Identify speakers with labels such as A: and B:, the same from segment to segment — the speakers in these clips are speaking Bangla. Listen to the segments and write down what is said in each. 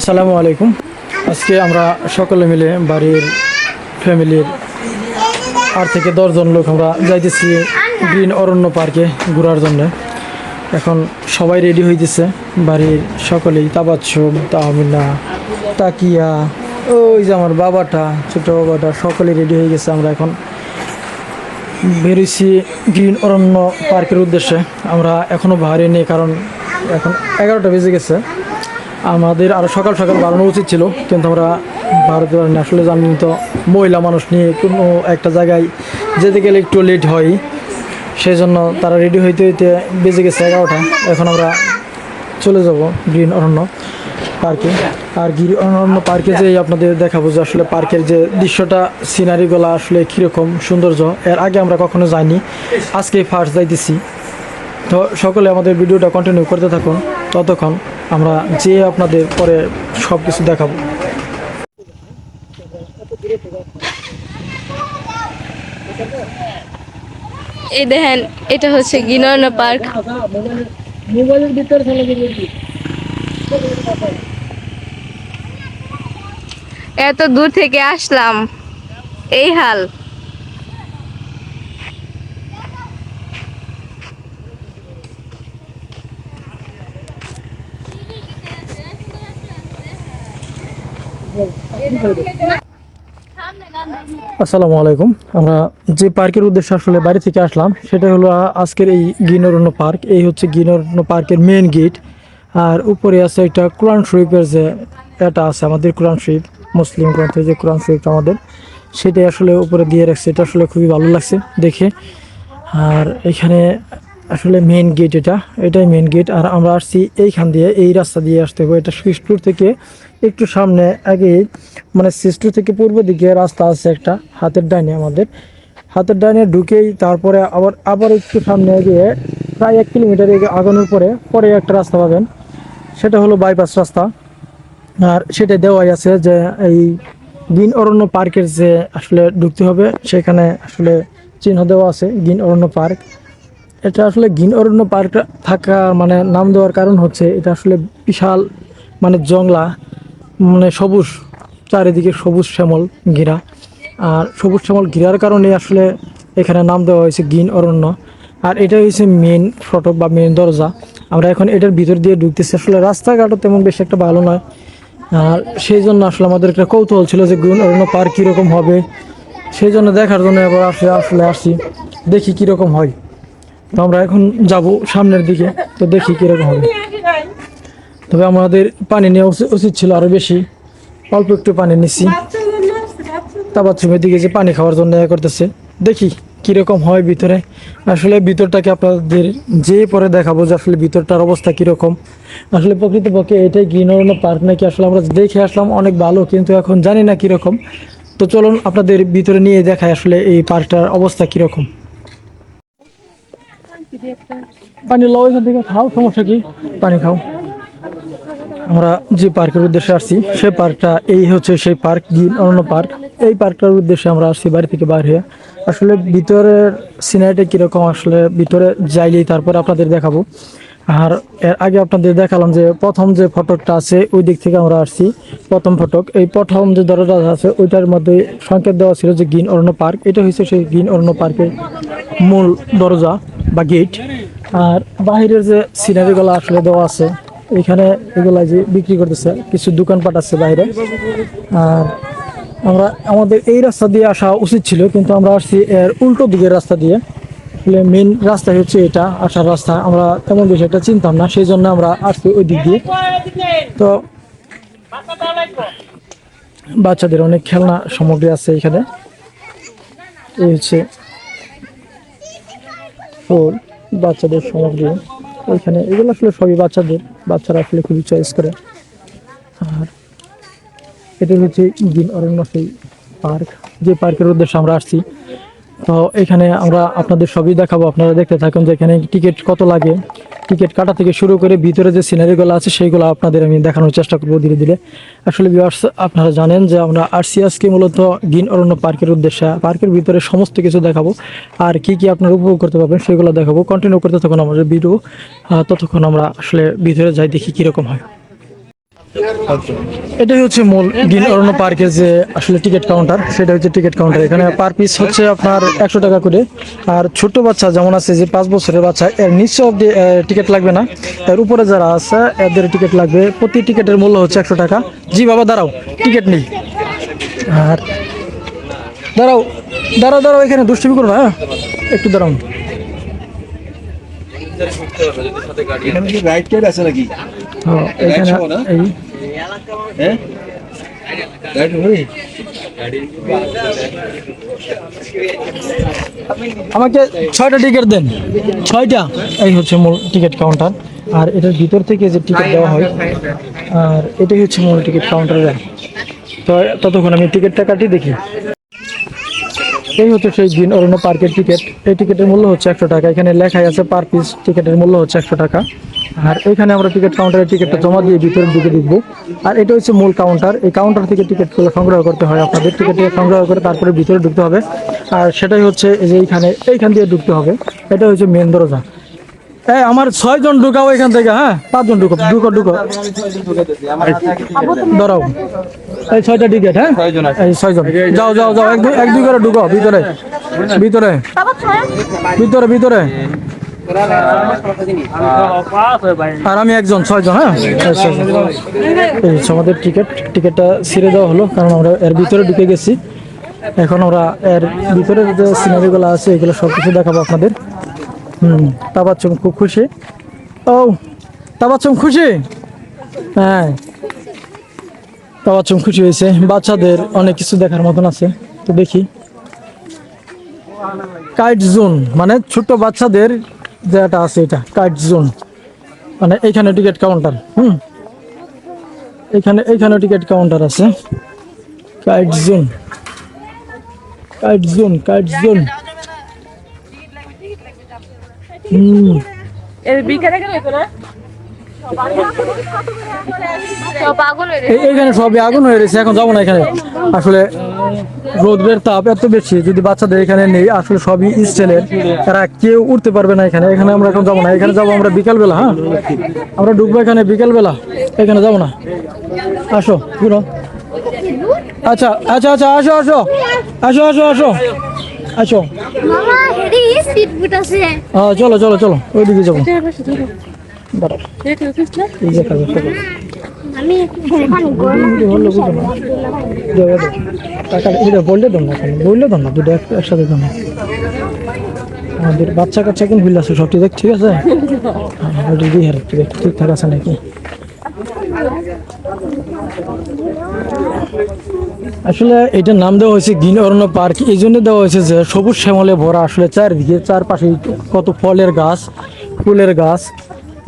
A: আসসালামু আলাইকুম। আজকে আমরা সকলে মিলে বাড়ির ফ্যামিলির আট থেকে দশজন লোক আমরা যাইতেছি গ্রিন অরণ্য পার্কে ঘোরার জন্য। এখন সবাই রেডি হইতেছে। বাড়ির সকলেই তাবাচ্ছুম তাহমিনা তাকিয়া, ওই যে আমার বাবাটা, ছোট বাবাটা, সকলেই রেডি হয়ে গেছে। আমরা এখন বেরিয়েছি গ্রিন অরণ্য পার্কের উদ্দেশ্যে। আমরা এখনও বাইরে নেই, কারণ এখন এগারোটা বেজে গেছে। আমাদের আরও সকাল সকাল বাড়ানো উচিত ছিল, কিন্তু আমরা ভারতে আসলে জানি তো, মহিলা মানুষ নিয়ে কোনো একটা জায়গায় যেতে গেলে একটু লেট হয়। সেই জন্য তারা রেডি হইতে হইতে বেজে গেছে এগারোটা। এখন আমরা চলে যাব গ্রিন অরণ্য পার্কে। আর গ্রিন অরণ্য পার্কে যে আপনাদের দেখাবো যে আসলে পার্কের যে দৃশ্যটা সিনারিগুলো আসলে কীরকম সৌন্দর্য। এর আগে আমরা কখনো যাইনি। আজকে ফার্স্ট যাইতেছি। তো সকলে আমাদের ভিডিওটা কন্টিনিউ করতে থাকুন। ততক্ষণ আমরা যে আপনাদের পরে সব কিছু দেখাবো।
B: এই দেখেন এটা হচ্ছে গিনর্ন পার্ক।
A: মোবাইলের ভিতরে
B: এত দূর থেকে আসলাম। এই হাল।
A: আসসালামু আলাইকুম। আমরা যে পার্কের উদ্দেশ্যে আসলে বাড়ি থেকে আসলাম, সেটা হলো আজকের এই গিনরণ্য পার্ক। এই হচ্ছে গিনরণ্য পার্কের মেন গেট আর উপরে আছে একটা কোরআন শরীফের যে এটা আছে, আমাদের কোরআন শরীফ, মুসলিম গ্রন্থে যে কোরআন শরীফ আমাদের, সেটাই আসলে উপরে দিয়ে রাখছে। এটা আসলে খুবই ভালো লাগছে দেখে। আর এখানে আসলে মেন গেট এটা, এটাই মেন গেট আর আমরা আসছি এইখান দিয়ে, এই রাস্তা দিয়ে আসতে হবে। এটা সুইস্টুর থেকে একটু সামনে, আগে মানে সিস্টুর থেকে পূর্ব দিকে রাস্তা আছে একটা, হাতের ডাইনে আমাদের। হাতের ডাইনে ঢুকেই তারপরে আবার আবার একটু সামনে গিয়ে প্রায় এক কিলোমিটার এগিয়ে আগানোর পরে পরে একটা রাস্তা পাবেন। সেটা হলো বাইপাস রাস্তা। আর সেটা দেওয়াই আছে যে এই গিন অরণ্য পার্কের যে আসলে ঢুকতে হবে, সেখানে আসলে চিহ্ন দেওয়া আছে গিন অরণ্য পার্ক। এটা আসলে গিন অরণ্য পার্ক থাকা মানে নাম দেওয়ার কারণ হচ্ছে এটা আসলে বিশাল মানে জংলা মানে সবুজ, চারিদিকে সবুজ শ্যামল ঘেরা আর সবুজ শ্যামল ঘেরার কারণে আসলে এখানে নাম দেওয়া হয়েছে গিন অরণ্য আর এটা হচ্ছে মেন ফটক বা মেন দরজা। আমরা এখন এটার ভিতর দিয়ে ঢুকতেছি। আসলে রাস্তাঘাটও তেমন বেশি একটা ভালো নয়। আর সেই জন্য আসলে আমাদের একটা কৌতূহল ছিল যে গ্রিন অরণ্য পার্ক কীরকম হবে। সেই জন্য দেখার জন্য এবার আসলে আসলে আসি। দেখি কীরকম হয়। তো আমরা এখন যাব সামনের দিকে, তো দেখি কীরকম হবে। তবে আমাদের পানি নেওয়া উচি- উচিত ছিল আরও বেশি। অল্প একটু পানি নিচ্ছি। তা বাথরুমের দিকে যে পানি খাওয়ার জন্য ইয়ে করতেছে। দেখি কীরকম হয় ভিতরে। আসলে ভিতরটাকে আপনাদের যে পরে দেখাবো যে আসলে ভিতরটার অবস্থা কীরকম। আসলে প্রকৃতপক্ষে এটাই গ্রিন অরণ্য পার্ক নাকি আসলে আমরা দেখে আসলাম অনেক ভালো, কিন্তু এখন জানি না কীরকম। তো চলুন আপনাদের ভিতরে নিয়ে দেখায় আসলে এই পার্কটার অবস্থা কীরকম। পানি লও এখান থেকে খাও, সমস্যা কি? পানি খাও। আমরা যে পার্কের উদ্দেশ্যে আসছি সেই পার্কটা এই হচ্ছে সেই পার্ক, গ্রিন পার্ক। এই পার্কটার উদ্দেশ্যে আমরা আসছি বাড়ি থেকে বাইরে হয়ে। আসলে ভিতরের সিনারিটা কীরকম, আসলে ভিতরে যাইলেই তারপরে আপনাদের দেখাবো। আর এর আগে আপনাদের দেখালাম যে প্রথম যে ফটকটা আছে, ওই দিক থেকে আমরা আসছি, প্রথম ফটক। এই প্রথম যে দরজা আছে, ওইটার মধ্যে সংকেত দেওয়া ছিল যে গ্রিন অরণ্য পার্ক। এটা হচ্ছে সেই গ্রিন অরণ্য পার্কের মূল দরজা। বা গেট আর বাহিরের যে সিনারিগুলো আসলে দেওয়া আছে, এখানে এগুলা যে বিক্রি করতেছে, কিছু দোকানপাট আছে বাইরে। আর আমরা, আমাদের এই রাস্তা দিয়ে আসা উচিত ছিল, কিন্তু আমরা আসছি এর উল্টো দিকের রাস্তা দিয়ে। মেন রাস্তা হচ্ছে এটা, আসার রাস্তা। আমরা তেমন বেশি একটা চিনতাম না, সেই জন্য আমরা আসছি ওই দিক দিয়ে। তো বাচ্চাদের অনেক খেলনা সামগ্রী আছে এখানে। এই হচ্ছে ফুল বাচ্চাদের সামগ্রী, ওইখানে এগুলো আসলে সবই বাচ্চাদের, বাচ্চারা আসলে খুবই চয়েস করে। আর এটা হচ্ছে দিন অরণ্য সেই পার্ক, যে পার্কের উদ্দেশ্যে আমরা আসছি। তো এখানে আমরা আপনাদের সবই দেখাবো, আপনারা দেখতে থাকুন যে এখানে টিকিট কত লাগে। টিকিট কাটা থেকে শুরু করে ভিতরে যে সিনারিগুলো আছে, সেইগুলো আপনাদের আমি দেখানোর চেষ্টা করব ধীরে ধীরে। আসলে আপনারা জানেন যে আমরা আরসিএসকে মূলত গিন অরণ্য পার্কের উদ্দেশ্যে, পার্কের ভিতরে সমস্ত কিছু দেখাবো। আর কি কি আপনারা উপভোগ করতে পারবেন সেগুলো দেখাবো। কন্টিনিউ করতে থাকুন আমাদের ভিডিও ততক্ষণ আমরা আসলে ভিতরে যাই, দেখি কীরকম হয়। এটাই হচ্ছে মূল গিন অরণ্য পার্কের যে আসলে টিকিট কাউন্টার, সেটা হচ্ছে টিকিট কাউন্টার। এখানে পার পিস হচ্ছে আপনার একশো টাকা করে। আর ছোট বাচ্চা যেমন আছে যে পাঁচ বছরের বাচ্চা, এর নিচে অব্দি টিকিট লাগবে না। এর উপরে যারা আছে, এদের টিকিট লাগবে। প্রতি টিকিটের মূল্য হচ্ছে একশো টাকা। জি বাবা, দাঁড়াও, টিকিট নেই। আর দাঁড়াও দাঁড়াও দাঁড়াও, এখানে দুষ্টুমি করো না হ্যাঁ? একটু দাঁড়াও।
C: এখানে কি রাইড টাইড আছে নাকি?
A: হ্যাঁ,
C: না? হ্যাঁ? রাইড হবে
A: আমাকে ছয়টা টিকিট দেন। ছয়টা। এই হচ্ছে মূল টিকিট কাউন্টার আর এটার ভিতর থেকে যে টিকিট দেওয়া হয় আর এটাই হচ্ছে মূল টিকিট কাউন্টারের তো ততক্ষণ আমি টিকিটটা কাটি দেখি। এই হচ্ছে সেই গ্রিন অরণ্য পার্কের টিকিট। এই টিকিটের মূল্য হচ্ছে একশো টাকা। এখানে লেখাই আছে পার পিস টিকিটের মূল্য হচ্ছে একশো টাকা। আর এখানে আমরা টিকিট কাউন্টারে টিকিটটা জমা দিয়ে ভিতরের দিকে দেখব আর এটা হচ্ছে মূল কাউন্টার। এই কাউন্টার থেকে টিকিটগুলো সংগ্রহ করতে হয় আপনাদের। টিকিট সংগ্রহ করে তারপরে ভিতরে ঢুকতে হবে। আর সেটাই হচ্ছে যে এইখানে এইখান দিয়ে ঢুকতে হবে। এটা হচ্ছে মেন দরজা। এই আমার ছয়জন ঢুকাও এখান থেকে হ্যাঁ? পাঁচজন ঢুকো ঢুকো ঢুকো। ধরাও। এই ছয়টা টিকিট হ্যাঁ? এই ছয়জন। যাও যাও যাও এক এক দুই করে ঢুকো ভিতরে। ভিতরে। ভিতরে ভিতরে। আর আমি একজন ছয়জন হ্যাঁ? এই আমাদের টিকিট টিকিটটা ছিঁড়ে দেওয়া হলো কারণ আমরা এর ভিতরে ঢুকে গেছি। এখন আমরা এর ভিতরে যে সিনারিগুলো আছে এগুলো সব কিছু দেখাবো আপনাদের। হুম তাবাচ্চম খুব খুশি। ও তাবাচ্চম খুশি? হ্যাঁ। তাবাচ্চম খুশি হয়েছে। বাচ্চাদের অনেক কিছু দেখার মতন আছে। তো দেখি। কাইট জোন মানে ছোট বাচ্চাদের যেটা আছে এটা কাইট জোন মানে এইখানে টিকিট কাউন্টার হুম। এখানে এইখানে টিকিট কাউন্টার আছে। Kite zone kite zone kite zone
B: বিকালে গেলে তো না? সব পাগল হয়ে
A: এই- এইখানে সবই আগুন হয়ে রয়েছে এখন যাব না এখানে। আসলে রোদের তাপ এত বেশি যদি বাচ্চাদের এখানে নেই আসলে সবই স্টিলের। এরা কেউ উঠতে পারবে না এখানে। এখানে আমরা এখন যাব না। এখানে যাব আমরা বিকালবেলা হ্যাঁ? আমরা ঢুকবো এখানে বিকালবেলা। এখানে যাব না। আসো ঘুরো। আচ্ছা আচ্ছা আচ্ছা আসো আসো। আসো আসো আসো। আসো। হ্যাঁ চলো চলো চলো ওইদিকে যাব। বুঝো না দাও না একসাথে বাচ্চা কাচ্চা কিন্তু ভুল আছে সব ঠিক আছে? ঠিক হ্যাঁ, ঠিক ঠিকঠাক আছে নাকি? আসলে এটার নাম দেওয়া হয়েছে গ্রিন অরণ্য পার্ক। এই জন্য দেওয়া হয়েছে যে সবুজ শ্যামলে ভরা আসলে চারিদিকে চারপাশে কত ফলের গাছ, ফুলের গাছ,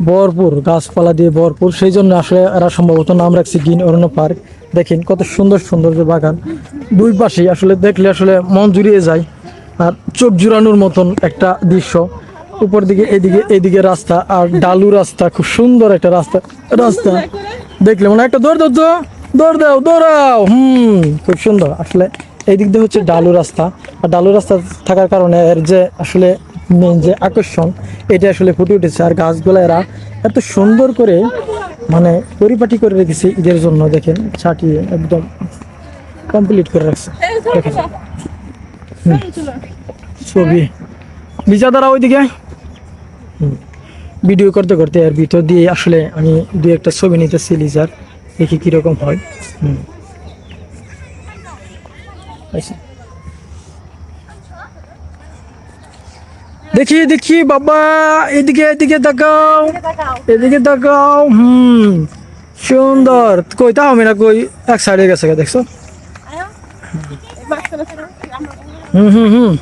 A: ভরপুর গাছপালা দিয়ে ভরপুর। সেই জন্য আসলে এরা সম্ভবত নাম রাখছে গ্রিন অরণ্য পার্ক। দেখেন কত সুন্দর সুন্দর যে বাগান। দুই পাশেই আসলে দেখলে আসলে মন জুড়িয়ে যায় আর চোখ জুড়ানোর মতন একটা দৃশ্য। উপর দিকে, এদিকে এদিকে রাস্তা আর ডালু রাস্তা, খুব সুন্দর একটা রাস্তা রাস্তা। দেখলে মনে একটা দৌড় তো। দৌড় দাও, দৌড়াও। হুম, খুব সুন্দর। আসলে এই দিক দিয়ে হচ্ছে ডালু রাস্তা। আর ডালু রাস্তা থাকার কারণে এর যে আসলে মেন যে আকর্ষণ, এটা আসলে ফুটে উঠেছে। আর গাছগুলো এরা এত সুন্দর করে মানে পরিপাটি করে রেখেছে ঈদের জন্য, দেখেন, ছাটিয়ে একদম কমপ্লিট করে রাখছে। দেখেন। ছবি। বিজা দ্বারা ওইদিকে। ভিডিও করতে করতে এর ভিতর দিয়ে আসলে আমি দু একটা ছবি নিতেছি লিজার। দেখি কীরকম হয়। হুম। আচ্ছা। দেখি দেখি, বাবা, এদিকে এদিকে তাকাও। এদিকে তাকাও, হুম। সুন্দর। কই, তাও আমি না কই, এক সাইডে গেছে দেখছ? হুম হুম হুম।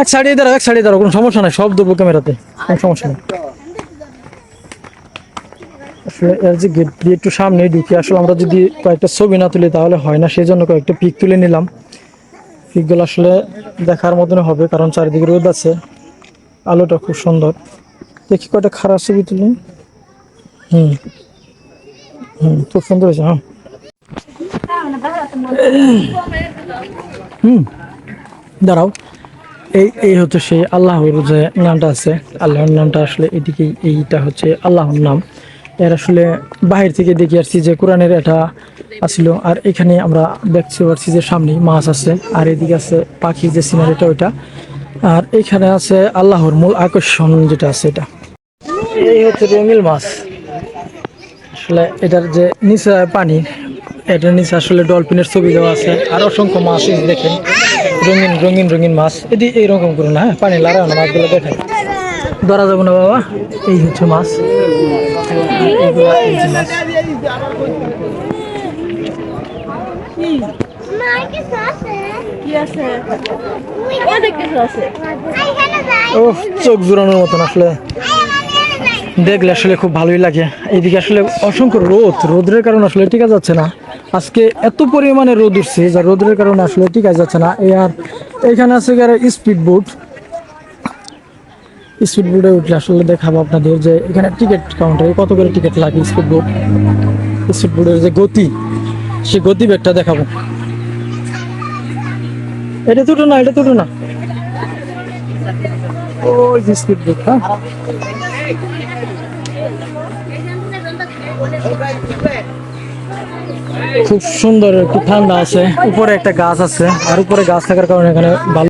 A: এক সাইডে দাঁড়াও, এক সাইডে দাঁড়াও, কোনো সমস্যা নাই, সব দেবো ক্যামেরাতে, কোনো সমস্যা নেই। আসলে এর যে গেট দিয়ে একটু সামনে ঢুকি, আসলে আমরা যদি কয়েকটা ছবি না তুলি তাহলে হয় না সেই জন্য কয়েকটা পিক তুলে নিলাম। পিকগুলো আসলে দেখার মতন হবে, কারণ চারিদিকে রোদ আছে, আলোটা খুব সুন্দর। দেখি কয়টা খারাপ ছবি তুলি। হুম হুম, খুব সুন্দর হয়েছে হ্যাঁ। হুম, দাঁড়াও। এই এই হচ্ছে সেই আল্লাহর যে নামটা আছে, আল্লাহর নামটা আসলে এদিকে এইটা হচ্ছে আল্লাহর নাম। এর আসলে বাহির থেকে দেখে আসছি যে কোরআনের এটা আসছিল আর এখানে আমরা দেখতে পাচ্ছি যে সামনে মাছ আছে, আর এদিকে আছে পাখি যে সিনারিটা ওইটা। আর এখানে আছে আল্লাহর মূল আকর্ষণ যেটা আছে এটা। এই হচ্ছে রঙিল মাছ। আসলে এটার যে নিচে পানি, এটার নিচে আসলে ডলফিনের ছবি দেওয়া আছে, আর অসংখ্য মাছ দেখেন। রঙিন রঙিন রঙিন মাছ। এটি এইরকম করে না হ্যাঁ? পানি লাগাও না, মাছগুলো দেখেন ধরা যাব না বাবা, এই হচ্ছে মাছ। চোখ জোরানোর মতন আসলে। দেখলে আসলে খুব ভালোই লাগে। এইদিকে আসলে অসংখ্য রোদ, রোদের কারণে আসলে টিকা যাচ্ছে না। আজকে এত পরিমাণে রোদ উঠছে, যা রোদের কারণে আসলে টিকা যাচ্ছে না। এই আর এখানে আছে স্পিড বোট স্পিড বোটে উঠলে আসলে দেখাবো আপনাদের যে এখানে টিকিট কাউন্টারে কত করে টিকিট লাগে স্পিড বোট স্পিড বোটের যে গতি, সে গতি বেগটা দেখাবো। এটা দুটো না, এটা দুটো না। ওই যে স্পিড বোট হ্যাঁ? খুব সুন্দর একটু ঠান্ডা আছে। উপরে একটা গাছ আছে, আর উপরে গাছ থাকার কারণে এখানে ভালো